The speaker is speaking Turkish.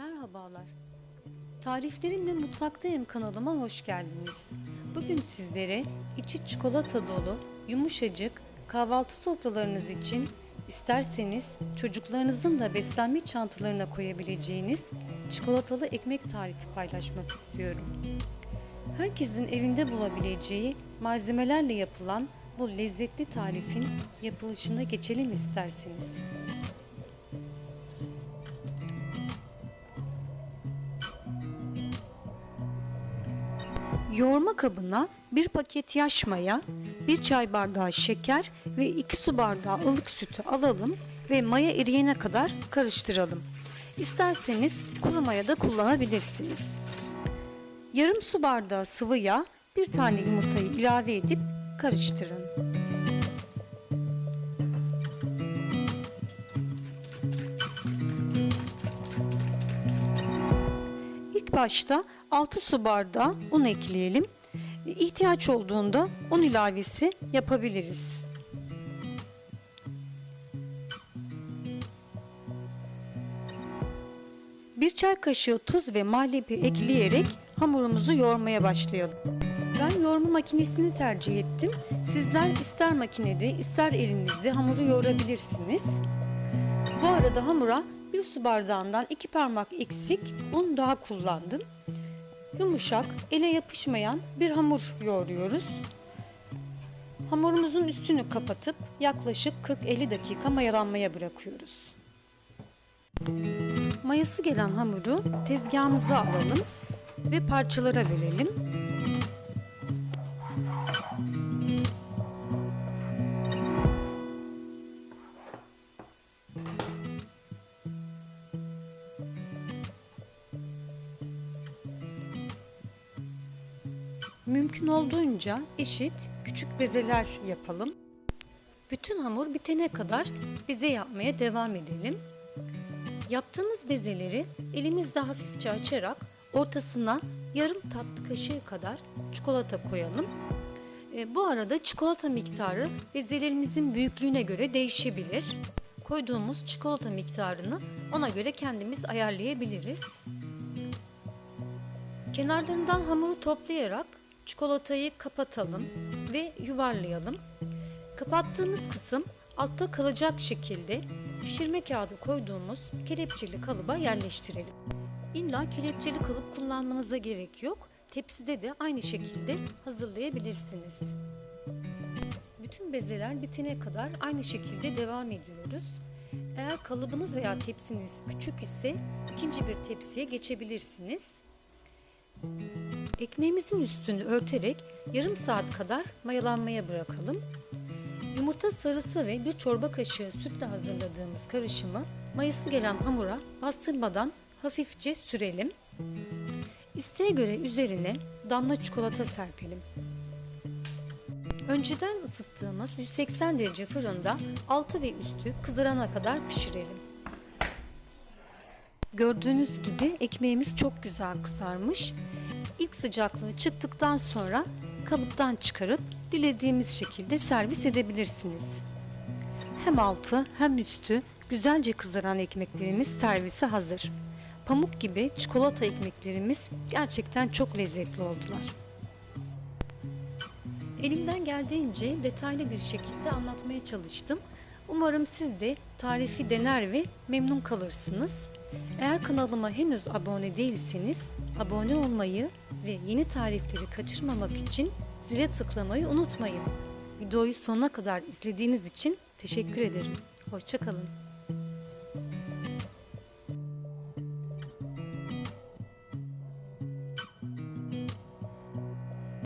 Merhabalar. Tariflerimle Mutfaktayım kanalıma hoş geldiniz. Bugün sizlere içi çikolata dolu, yumuşacık kahvaltı sofralarınız için isterseniz çocuklarınızın da beslenme çantalarına koyabileceğiniz çikolatalı ekmek tarifi paylaşmak istiyorum. Herkesin evinde bulabileceği malzemelerle yapılan bu lezzetli tarifin yapılışına geçelim isterseniz. Yoğurma kabına bir paket yaş maya, bir çay bardağı şeker ve 2 su bardağı ılık sütü alalım ve maya eriyene kadar karıştıralım. İsterseniz kuru maya da kullanabilirsiniz. Yarım su bardağı sıvı yağ, bir tane yumurtayı ilave edip karıştırın. İlk başta 6 su bardağı un ekleyelim. İhtiyaç olduğunda un ilavesi yapabiliriz. Bir çay kaşığı tuz ve mallebi ekleyerek hamurumuzu yoğurmaya başlayalım. Ben yoğurma makinesini tercih ettim. Sizler ister makinede ister elinizde hamuru yoğurabilirsiniz. Bu arada hamura bir su bardağından iki parmak eksik un daha kullandım. Yumuşak, ele yapışmayan bir hamur yoğuruyoruz. Hamurumuzun üstünü kapatıp yaklaşık 40-50 dakika mayalanmaya bırakıyoruz. Mayası gelen hamuru tezgahımıza alalım ve parçalara bölelim. Mümkün olduğunca eşit küçük bezeler yapalım. Bütün hamur bitene kadar beze yapmaya devam edelim. Yaptığımız bezeleri elimizde hafifçe açarak ortasına yarım tatlı kaşığı kadar çikolata koyalım. E, bu arada çikolata miktarı bezelerimizin büyüklüğüne göre değişebilir. Koyduğumuz çikolata miktarını ona göre kendimiz ayarlayabiliriz. Kenarlarından hamuru toplayarak çikolatayı kapatalım ve yuvarlayalım. Kapattığımız kısım altta kalacak şekilde pişirme kağıdı koyduğumuz kelepçeli kalıba yerleştirelim. İlla kelepçeli kalıp kullanmanıza gerek yok. Tepside de aynı şekilde hazırlayabilirsiniz. Bütün bezeler bitene kadar aynı şekilde devam ediyoruz. Eğer kalıbınız veya tepsiniz küçük ise ikinci bir tepsiye geçebilirsiniz. Ekmeğimizin üstünü örterek yarım saat kadar mayalanmaya bırakalım. Yumurta sarısı ve bir çorba kaşığı sütle hazırladığımız karışımı mayası gelen hamura bastırmadan hafifçe sürelim. İsteğe göre üzerine damla çikolata serpelim. Önceden ısıttığımız 180 derece fırında altı ve üstü kızarana kadar pişirelim. Gördüğünüz gibi ekmeğimiz çok güzel kızarmış. İlk sıcaklığı çıktıktan sonra kalıptan çıkarıp dilediğimiz şekilde servis edebilirsiniz. Hem altı hem üstü güzelce kızaran ekmeklerimiz servise hazır. Pamuk gibi çikolata ekmeklerimiz gerçekten çok lezzetli oldular. Elimden geldiğince detaylı bir şekilde anlatmaya çalıştım. Umarım siz de tarifi dener ve memnun kalırsınız. Eğer kanalıma henüz abone değilseniz abone olmayı ve yeni tarifleri kaçırmamak için zile tıklamayı unutmayın. Videoyu sonuna kadar izlediğiniz için teşekkür ederim. Hoşçakalın.